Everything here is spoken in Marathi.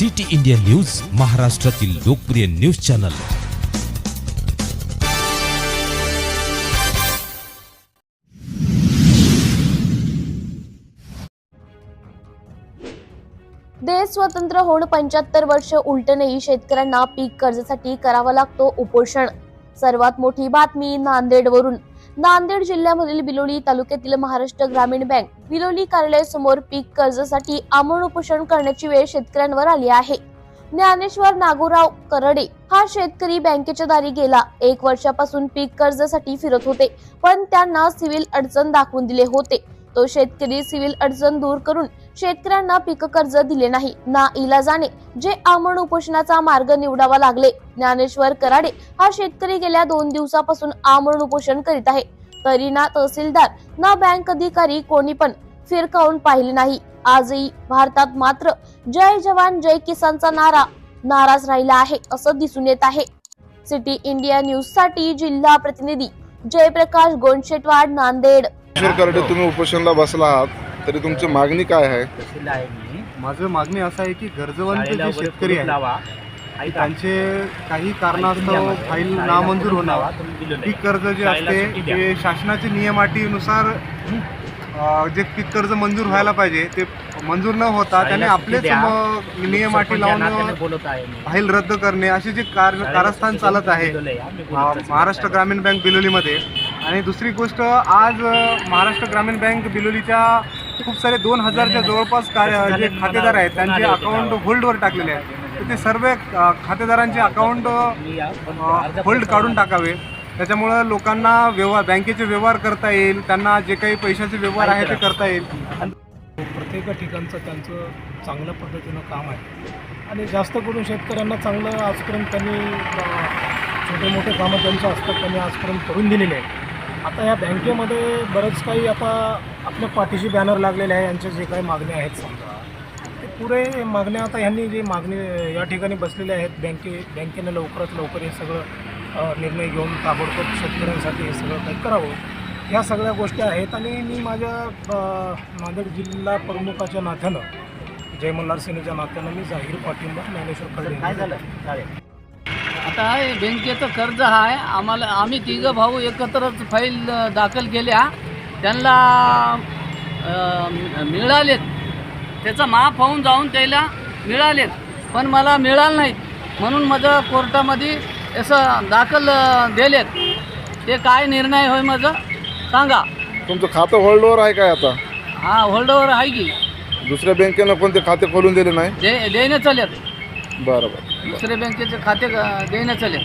सिटी इंडिया न्यूज महाराष्ट्रातील लोकप्रिय न्यूज चॅनल. देश स्वतंत्र होऊन पंच्याहत्तर वर्ष उलटूनही शेतकऱ्यांना पीक कर्जासाठी करावा लागतो उपोषण. सर्वात मोठी बातमी नांदेडवरून. नांदेड जिल्ह्यामधील बिलोली तालुक्यातील महाराष्ट्र ग्रामीण बँक बिलोली कार्यालयासमोर पीक कर्जासाठी आमरण उपोषण करण्याची वेळ शेतकऱ्यांवर आली आहे. ज्ञानेश्वर नागोराव करडे हा शेतकरी बँकेच्या दारी गेला. एक वर्षापासून पीक कर्जासाठी फिरत होते पण त्यांना सिव्हिल अडचण दाखवून दिले होते. तो शेतकरी सिव्हिल अडचण दूर करून शेतकऱ्यांना पीक कर्ज दिले नाही. ना इलाजाने जे आमरण उपोषणाचा मार्ग निवडावा लागले. ज्ञानेश्वर कराडे हा शेतकरी गेल्या दोन दिवसापासून आमरण उपोषण करीत आहे. तरी ना तहसीलदार ना बँक अधिकारी कोणी पण फिरकावून पाहिले नाही. आजही भारतात मात्र जय जवान जय किसानचा नारा नाराज राहिला आहे असं दिसून येत आहे. सिटी इंडिया न्यूजसाठी जिल्हा प्रतिनिधी जयप्रकाश गोंडशेटवाड नांदेड. ईश्वर करडे तुम्ही उपोषणला बसला आहात तरी तुमची मागणी काय आहे आहे मी माझं मागणी असं आहे की गरजवंत जे शेतकरी लावा ऐका. त्यांचे काही कारणास्तव. फाईल नामंजूर होणार आहे. पीक कर्ज जे असते. ते शासनाच्या नियमाटीनुसार अं, जे पीक कर्ज मंजूर व्हायला पाहिजे ते मंजूर न होता त्याने आपलेच नियमाटी नात्याने लावून बोलत आहे मी. फाईल रद्द करणे असे जे कार कारस्थान चालत आहे आहे. अं. महाराष्ट्र ग्रामीण बँक बिलोलीमध्ये आणि दुसरी गोष्ट आज महाराष्ट्र ग्रामीण बँक बिलोलीच्या खूप सारे दोन हजारच्या जवळपास कार्य जे खातेदार आहेत त्यांचे अकाउंट होल्डवर टाकलेले आहेत. तर ते सर्व खातेदारांचे अकाउंट होल्ड. काढून टाकावे. त्याच्यामुळं लोकांना व्यवहार बँकेचे व्यवहार करता येईल त्यांना जे काही पैशाचे व्यवहार आहे ते करता येईल. प्रत्येक ठिकाणचं त्यांचं चांगल्या पद्धतीनं काम आहे. आणि जास्त करून शेतकऱ्यांना चांगलं आजपर्यंत त्यांनी छोटे मोठे कामं त्यांचं असतात त्यांनी आजपर्यंत करून दिलेले आहे आता या बँकेमध्ये बरंच काही आता आपल्या पाठीशी बॅनर लागलेले आहे यांच्या जे काही मागण्या आहेत समजा. ते पुरे मागण्या आता ह्यांनी जे मागणी या ठिकाणी बसलेले आहेत बँके बँकेनं लवकरात लवकर हे सगळं निर्णय घेऊन ताबडतोब शेतकऱ्यांसाठी हे सगळं काही करावं. ह्या सगळ्या गोष्टी आहेत आणि मी माझ्या नांदेड जिल्हा प्रमुखाच्या नात्यानं जय मल्हार सेनेच्या नात्यानं मी जाहीर पाठिंबा ज्ञानेश्वर खडे काय झालं? चालेल आता हे बँकेचं कर्ज आहे आम्हाला आम्ही तिघं भाऊ एकत्रच फाईल दाखल केल्या. त्यांना अ, मिळालेत. त्याचा माफ होऊन जाऊन त्याला मिळालेत. पण मला मिळालं नाहीत म्हणून माझं कोर्टामध्ये असं दाखल अ, दिलेत. ते काय निर्णय होय माझं? सांगा. तुमचं खातं होल्डवर आहे काय आता? हा होल्डवर आहे की. दुसऱ्या बँकेनं कोणते खाते खोलून दिले नाही? दे देणं चालेत बरं बरं. दुसऱ्या बँकेचे खाते देण्यात आले.